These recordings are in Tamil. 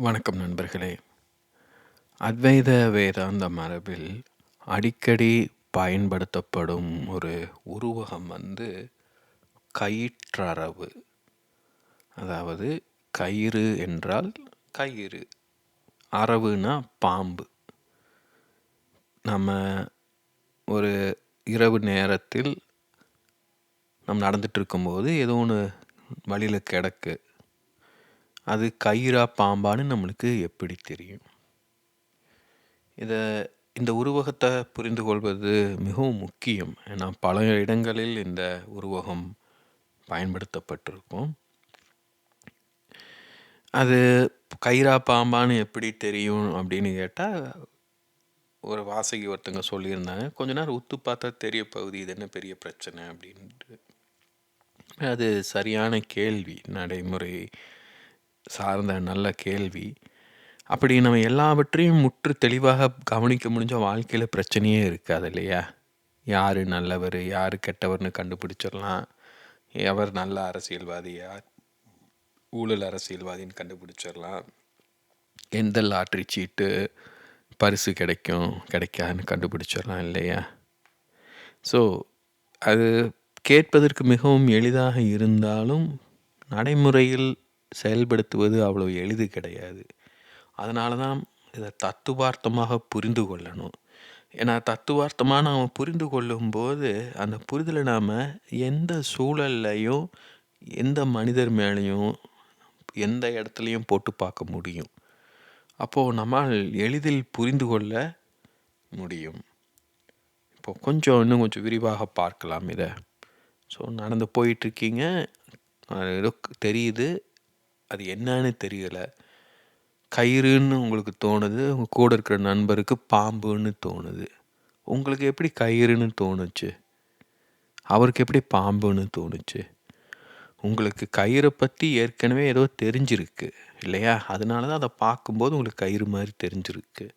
வணக்கம் நண்பர்களே. அத்வைத வேதாந்த மரபில் அடிக்கடி பயன்படுத்தப்படும் ஒரு உருவகம் வந்து கயிற்றரவு. அதாவது கயிறு என்றால் கயிறு. அரவுனா பாம்பு. நம்ம ஒரு இரவு நேரத்தில் நம்ம நடந்துட்டு இருக்கும்போது ஏதோ ஒன்று வழியில் கிடக்கு. அது கயிறா பாம்பான்னு நம்மளுக்கு எப்படி தெரியும்? இதை இந்த உருவகத்தை புரிந்து கொள்வது மிகவும் முக்கியம். ஏன்னா பல இடங்களில் இந்த உருவகம் பயன்படுத்தப்பட்டிருக்கும். அது கயிறா பாம்பான்னு எப்படி தெரியும் அப்படின்னு கேட்டால் ஒரு வாசகி ஒருத்தங்க சொல்லியிருந்தாங்க. கொஞ்ச நேரம் உத்து பார்த்தா தெரிய பகுதி இது என்ன பெரிய பிரச்சனை அப்படின்ட்டு. அது சரியான கேள்வி நடைமுறை சார்ந்த நல்ல கேள்வி. அப்படி நம்ம எல்லாவற்றையும் முற்று தெளிவாக கவனிக்க முடிஞ்ச வாழ்க்கையில் பிரச்சனையே இருக்காது இல்லையா? யார் நல்லவர் யார் கெட்டவர்னு கண்டுபிடிச்சிடலாம். எவர் நல்ல அரசியல்வாதி யார் ஊழல் அரசியல்வாதின்னு கண்டுபிடிச்சிடலாம். எந்த லாட்ரி சீட்டு பரிசு கிடைக்கும் கிடைக்காதுன்னு கண்டுபிடிச்சிடலாம் இல்லையா? ஸோ அது கேட்பதற்கு மிகவும் எளிதாக இருந்தாலும் நடைமுறையில் செயல்படுத்துவது அவ்வளோ எளிது கிடையாது. அதனால தான் இதை தத்துவார்த்தமாக புரிந்து கொள்ளணும். ஏன்னா தத்துவார்த்தமாக நாம் புரிந்து கொள்ளும்போது அந்த புரிதலை நாம் எந்த சூழல்லையும் எந்த மனிதர் மேலேயும் எந்த இடத்துலையும் போட்டு பார்க்க முடியும். அப்போது நம்மால் எளிதில் புரிந்து கொள்ள முடியும். இப்போ கொஞ்சம் இன்னும் கொஞ்சம் விரிவாக பார்க்கலாம் இதை. ஸோ நடந்து போயிட்டுருக்கீங்க ஏதோ தெரியுது. அது என்னன்னு தெரியலை. கயிறுன்னு உங்களுக்கு தோணுது உங்கள் கூட இருக்கிற நண்பருக்கு பாம்புன்னு தோணுது. உங்களுக்கு எப்படி கயிறுன்னு தோணுச்சு? அவருக்கு எப்படி பாம்புன்னு தோணுச்சு? உங்களுக்கு கயிறை பற்றி ஏற்கனவே ஏதோ தெரிஞ்சிருக்கு இல்லையா? அதனால தான் அதை பார்க்கும்போது உங்களுக்கு கயிறு மாதிரி தெரிஞ்சிருக்கு.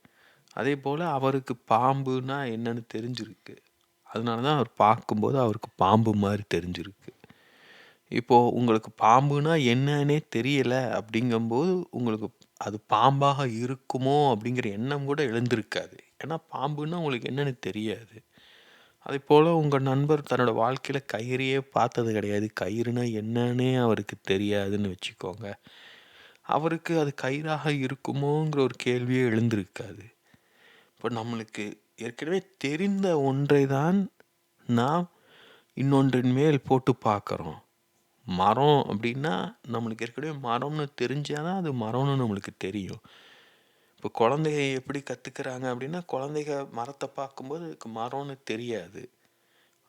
அதே போல் அவருக்கு பாம்புனா என்னன்னு தெரிஞ்சிருக்கு. அதனால தான் அவர் பார்க்கும்போது அவருக்கு பாம்பு மாதிரி தெரிஞ்சிருக்கு. இப்போது உங்களுக்கு பாம்புனா என்னன்னே தெரியல அப்படிங்கும்போது உங்களுக்கு அது பாம்பாக இருக்குமோ அப்படிங்கிற எண்ணம் கூட எழுந்திருக்காது. ஏன்னா பாம்புன்னா உங்களுக்கு என்னன்னு தெரியாது. அதே போல் உங்கள் நண்பர் தன்னோட வாழ்க்கையில் கயிறையே பார்த்தது கிடையாது. கயிறுனா என்னன்னே அவருக்கு தெரியாதுன்னு வச்சுக்கோங்க. அவருக்கு அது கயிறாக இருக்குமோங்கிற ஒரு கேள்வியே எழுந்திருக்காது. இப்போ நம்மளுக்கு ஏற்கனவே தெரிந்த ஒன்றை தான் நாம் இன்னொன்றின் மேல் போட்டு பார்க்குறோம். மரம் அப்படின்னா நம்மளுக்கு ஏற்கனவே மரம்னு தெரிஞ்சால் தான் அது மரம்னு நம்மளுக்கு தெரியும். இப்போ குழந்தைங்க எப்படி கற்றுக்குறாங்க அப்படின்னா குழந்தைங்க மரத்தை பார்க்கும்போது அதுக்கு மரம்னு தெரியாது.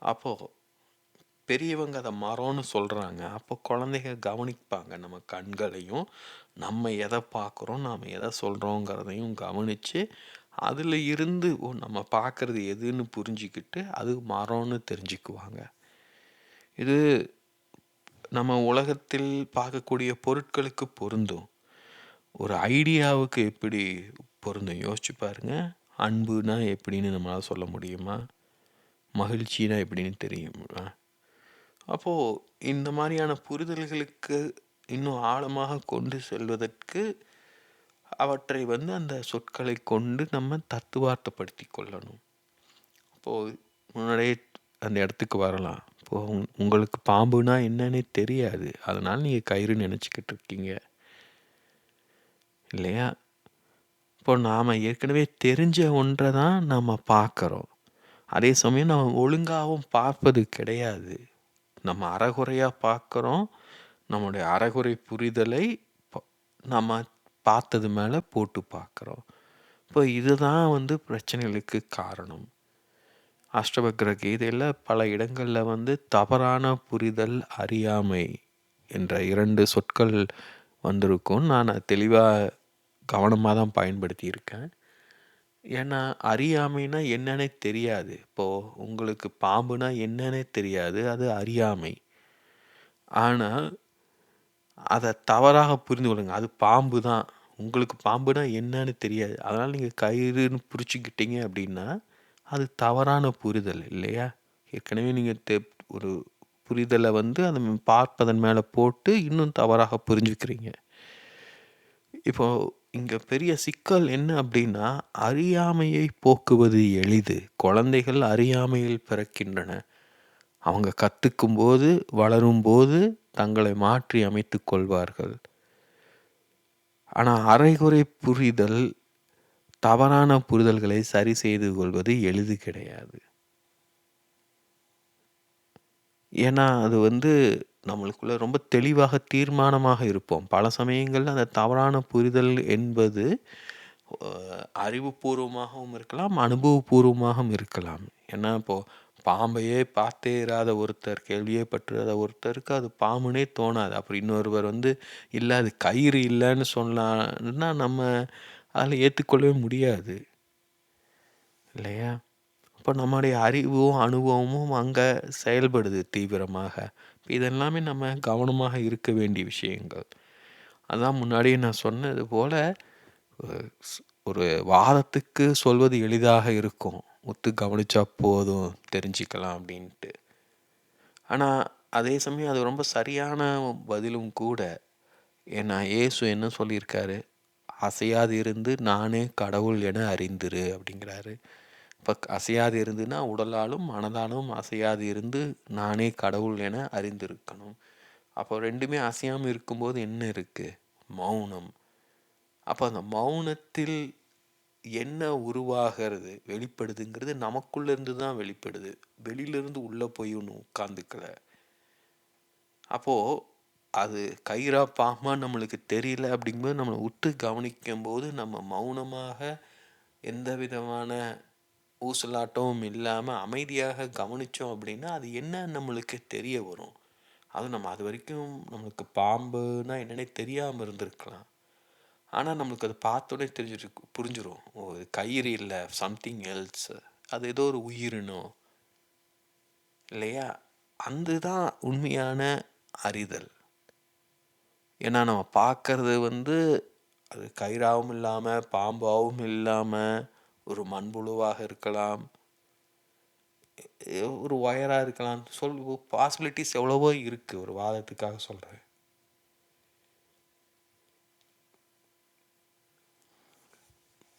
அப்போது பெரியவங்க அதை மரம்னு சொல்கிறாங்க அப்போ குழந்தைங்க கவனிப்பாங்க. நம்ம கண்களையும் நம்ம எதை பார்க்குறோம் நாம் எதை சொல்கிறோங்கிறதையும் கவனித்து அதில் இருந்து ஓ நம்ம பார்க்குறது எதுன்னு புரிஞ்சிக்கிட்டு அது மரம்னு தெரிஞ்சுக்குவாங்க. இது நம்ம உலகத்தில் பார்க்கக்கூடிய பொருட்களுக்கு பொருந்தும். ஒரு ஐடியாவுக்கு எப்படி பொருந்தும்? யோசிச்சு பாருங்க. அன்புனா எப்படின்னு நம்மளால் சொல்ல முடியுமா? மகிழ்ச்சினா எப்படின்னு தெரியுமா? அப்போது இந்த மாதிரியான புரிதல்களுக்கு இன்னும் ஆழமாக கொண்டு செல்வதற்கு அவற்றை வந்து அந்த சொற்களை கொண்டு நம்ம தத்துவார்த்தப்படுத்தி கொள்ளணும். அப்போது முன்னாடியே அந்த இடத்துக்கு வரலாம். உங்களுக்கு பாம்புனா என்னன்னே தெரியாது. அதனால் நீங்கள் கயிறு நினச்சிக்கிட்டு இருக்கீங்க இல்லையா? இப்போ நாம் ஏற்கனவே தெரிஞ்ச ஒன்றை தான் நாம் பார்க்குறோம். அதே சமயம் நம்ம ஒழுங்காகவும் பார்ப்பது கிடையாது. நம்ம அறகுறையாக பார்க்குறோம். நம்முடைய அறகுறை புரிதலை நம்ம பார்த்தது மேலே போட்டு பார்க்குறோம். இப்போ இதுதான் வந்து பிரச்சனைகளுக்கு காரணம். அஷ்டபக்ர கீதையில் பல இடங்களில் வந்து தவறான புரிதல் அறியாமை என்ற இரண்டு சொற்கள் வந்திருக்கும். நான் தெளிவாக கவனமாக தான் பயன்படுத்தியிருக்கேன். ஏன்னா அறியாமைனா என்னன்னே தெரியாது. இப்போது உங்களுக்கு பாம்புனா என்னன்னே தெரியாது அது அறியாமை. ஆனால் அதை தவறாக புரிந்து கொள்ளுங்க. அது பாம்பு தான் உங்களுக்கு பாம்புனா என்னன்னு தெரியாது. அதனால் நீங்கள் கயிறுன்னு பிடிச்சிக்கிட்டீங்க அப்படின்னா அது தவறான புரிதல் இல்லையா ஏற்கனவே நீங்கள் தெ ஒரு புரிதலை வந்து அதை பார்ப்பதன் மேலே போட்டு இன்னும் தவறாக புரிஞ்சுக்கிறீங்க இப்போ இங்கே பெரிய சிக்கல் என்ன அப்படின்னா, அறியாமையை போக்குவது எளிது. குழந்தைகள் அறியாமையில் பிறக்கின்றன. அவங்க கற்றுக்கும்போது வளரும்போது தங்களை மாற்றி அமைத்து கொள்வார்கள். ஆனால் அரைகுறை புரிதல், தவறான புரிதல்களை சரி செய்து கொள்வது எளிது கிடையாது. ஏன்னா, அது வந்து நம்மளுக்குள்ள ரொம்ப தெளிவாக, தீர்மானமாக இருப்போம். பல சமயங்களில் அந்த தவறான புரிதல் என்பது அறிவுபூர்வமாகவும் இருக்கலாம், அனுபவபூர்வமாகவும் இருக்கலாம். ஏன்னா, இப்போது பாம்பையே பார்த்தே இராத ஒருத்தர், கேள்வியே பற்றாத ஒருத்தருக்கு அது பாம்புனே தோணாது. அப்புறம் இன்னொருவர் வந்து, இல்லை அது கயிறு இல்லைன்னு சொன்னான்னா, நம்ம அதில் ஏற்றுக்கொள்ளவே முடியாது. இல்லையா? அப்போ நம்முடைய அறிவும், அனுபவமும் அங்கே செயல்படுது தீவிரமாக. இதெல்லாமே நம்ம கவனமாக இருக்க வேண்டிய விஷயங்கள். அதான் முன்னாடியே நான் சொன்னது போல் ஒரு வாதத்துக்கு சொல்வது எளிதாக இருக்கும். ஒத்து கவனித்தா போதும், தெரிஞ்சுக்கலாம் அப்படின்ட்டு. ஆனால் அதே சமயம் அது ரொம்ப சரியான பதிலும் கூட. ஏன்னா, ஏசு என்ன சொல்லியிருக்காரு? "அசையாது இருந்து நானே கடவுள் என அறிந்திரு" அப்படிங்கிறாரு. இப்போ அசையாது இருந்துன்னா, உடலாலும், மனதாலும் அசையாது இருந்து நானே கடவுள் என அறிந்திருக்கணும். அப்போ ரெண்டுமே அசையாமல் இருக்கும்போது என்ன இருக்குது மௌனம். அப்போ அந்த மௌனத்தில் என்ன உருவாகிறது, வெளிப்படுதுங்கிறது நமக்குள்ளேருந்து தான் வெளிப்படுது. வெளியிலேருந்து உள்ளே போய் ஒன்று உட்காந்துக்கல அப்போது அது கயிறா, பாம்பா நம்மளுக்கு தெரியல அப்படிங்கும்போது, நம்மளை உற்று கவனிக்கும் கவனிக்கும்போது, நம்ம மௌனமாக எந்த விதமான ஊசலாட்டமும் இல்லாமல் அமைதியாக கவனிச்சோம் அப்படின்னா, அது என்ன நம்மளுக்கு தெரிய வரும். அதுவும் நம்ம அது வரைக்கும் நம்மளுக்கு பாம்புனா என்னென்னே தெரியாமல் இருந்திருக்கலாம். ஆனால் நம்மளுக்கு அது பார்த்தோன்னே தெரிஞ்சிருக்கு புரிஞ்சிடும் ஓ! இது கயிறு இல்லை சம்திங் எல்ஸ். அது ஏதோ ஒரு உயிரினம். இல்லையா? அதுதான் உண்மையான அறிதல். ஏன்னா, நம்ம பார்க்கறது வந்து அது கயிறாகவும் இல்லாமல் பாம்பாகவும் இல்லாமல் ஒரு மண்புழுவாக இருக்கலாம். ஒரு ஒயராக இருக்கலாம். சொல் பாசிபிலிட்டிஸ் எவ்வளவோ இருக்குது ஒரு வாதத்துக்காக சொல்கிறேன்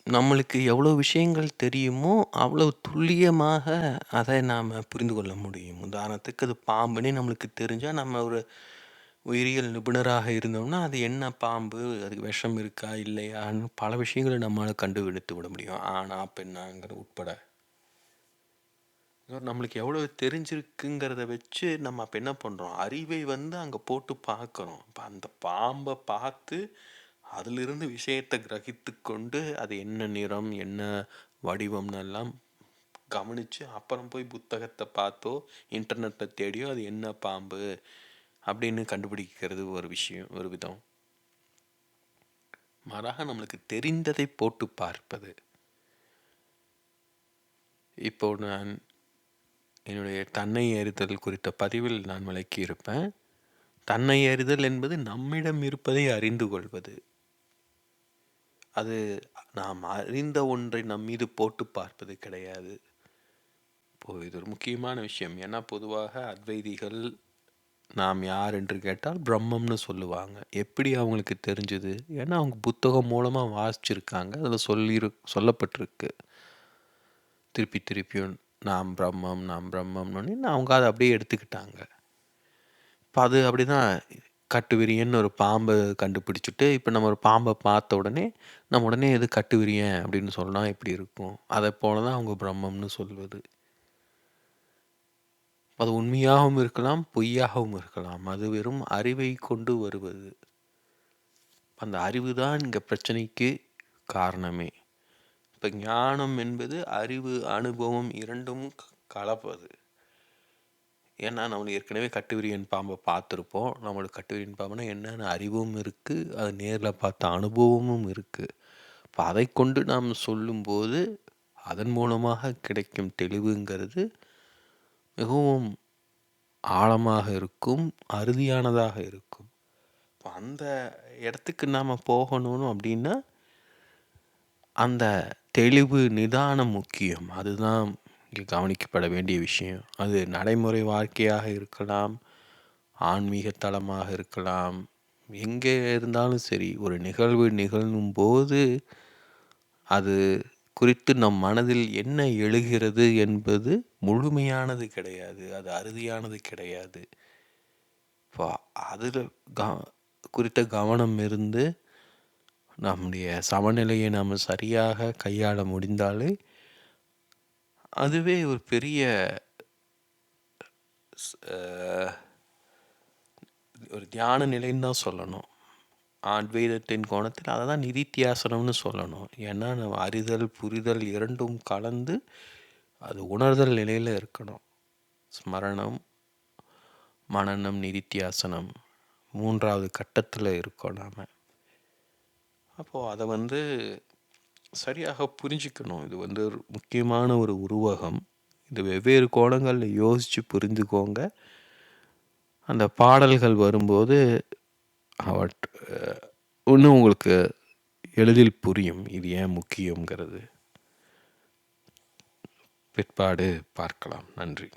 நம்மளுக்கு எவ்வளோ விஷயங்கள் தெரியுமோ, அவ்வளவு துல்லியமாக அதை நாம் புரிந்து கொள்ள முடியும். உதாரணத்துக்கு அது பாம்புன்னு நம்மளுக்கு தெரிஞ்சால் நம்ம ஒரு உயிரியல் நிபுணராக இருந்தோம்னா, அது என்ன பாம்பு? அதுக்கு விஷம் இருக்கா? இல்லையான்னு பல விஷயங்கள நம்மளால் கண்டுபிடித்து விட முடியும். ஆனா பெண்ணாங்கிற உட்பட. நம்மளுக்கு எவ்வளோ தெரிஞ்சிருக்குங்கிறத வச்சு நம்ம அப்போ என்ன பண்ணுறோம் அறிவை வந்து அங்கே போட்டு பார்க்குறோம். இப்போ அந்த பாம்பை பார்த்து, அதிலிருந்து விஷயத்தை கிரகித்து கொண்டு, அது என்ன நிறம்? என்ன வடிவம்னெல்லாம் கவனித்து அப்புறம் போய் புத்தகத்தை பார்த்தோ, இன்டர்நெட்டை தேடியோ, அது என்ன பாம்பு? அப்படின்னு கண்டுபிடிக்கிறது ஒரு விஷயம், ஒரு விதம். மாறாக நம்மளுக்கு தெரிந்ததை போட்டு பார்ப்பது. இப்போ நான் என்னுடைய தன்னை அறிதல் குறித்த பதிவில் நான் விளக்கியிருப்பேன். தன்னை அறிதல் என்பது நம்மிடம் இருப்பதை அறிந்து கொள்வது. அது நாம் அறிந்த ஒன்றை நம் மீது போட்டு பார்ப்பது கிடையாது. இப்போது இது ஒரு முக்கியமான விஷயம். ஏன்னா பொதுவாக அத்வைதிகள் நாம் யார் என்று கேட்டால் பிரம்மம்னு சொல்லுவாங்க. எப்படி அவங்களுக்கு தெரிஞ்சது? ஏன்னா அவங்க புத்தகம் மூலமாக வாசிச்சிருக்காங்க. அதில் சொல்லிரு சொல்லப்பட்டிருக்கு. திருப்பி திருப்பியும் நாம் பிரம்மம், நாம் பிரம்மம்னு அவங்க அதை அப்படியே எடுத்துக்கிட்டாங்க. இப்போ அது அப்படிதான் கட்டுவிரியன்னு ஒரு பாம்பை கண்டுபிடிச்சிட்டு இப்போ நம்ம ஒரு பாம்பை பார்த்த உடனே, நம்ம உடனே இது கட்டுவிரியன் அப்படின்னு சொன்னால் எப்படி இருக்கும்? அதைப் போல தான் அவங்க பிரம்மம்னு சொல்வது. அது உண்மையாகவும் இருக்கலாம், பொய்யாகவும் இருக்கலாம். அது வெறும் அறிவை கொண்டு வருவது. அந்த அறிவு தான் இங்கே பிரச்சனைக்கு காரணமே. இப்போ ஞானம் என்பது அறிவு, அனுபவம் இரண்டும் கலப்பது. ஏன்னா நம்ம ஏற்கனவே கட்டுவிரியன் பாம்பை பார்த்துருப்போம். நம்மளுக்கு கட்டுவிரியன் பாம்புனா என்னென்ன அறிவும் இருக்குது அது நேரில் பார்த்த அனுபவமும் இருக்குது இப்போ அதை கொண்டு நாம் சொல்லும்போது, அதன் மூலமாக கிடைக்கும் தெளிவுங்கிறது மிகவும் ஆழமாக இருக்கும். அறுதியானதாக இருக்கும். இப்போ அந்த இடத்துக்கு நாம் போகணும் அப்படின்னா, அந்த தெளிவு, நிதானம் முக்கியம். அதுதான் இங்கே கவனிக்கப்பட வேண்டிய விஷயம். அது நடைமுறை வாழ்க்கையாக இருக்கலாம், ஆன்மீக தளமாக இருக்கலாம், எங்கே இருந்தாலும் சரி ஒரு நிகழ்வு நிகழும்போது அது குறித்து நம் மனதில் என்ன எழுகிறது என்பது முழுமையானது கிடையாது. அது அறுதியானது கிடையாது. இப்போ அதில் க குறித்த கவனம் இருந்து நம்முடைய சமநிலையை நாம் சரியாக கையாள முடிந்தாலே அதுவே ஒரு பெரிய ஒரு தியான நிலைன்னு தான் சொல்லணும். அத்வைதத்தின் கோணத்தில் அதை தான் நிதித்தியாசனம்னு சொல்லணும். ஏன்னா நம்ம அறிதல் புரிதல் இரண்டும் கலந்து அது உணர்தல் நிலையில் இருக்கணும். ஸ்மரணம் மனநம் நிதித்தியாசனம் மூன்றாவது கட்டத்தில் இருக்கோம் நாம். அப்போது அதை வந்து சரியாக புரிஞ்சுக்கணும். இது வந்து முக்கியமான ஒரு உருவகம். இது வெவ்வேறு கோணங்களில் யோசித்து புரிஞ்சுக்கோங்க. அந்த பாடல்கள் வரும்போது அவட் இன்னும் உங்களுக்கு எளிதில் புரியும். இது ஏன் முக்கியங்கிறது பிற்பாடு பார்க்கலாம். நன்றி.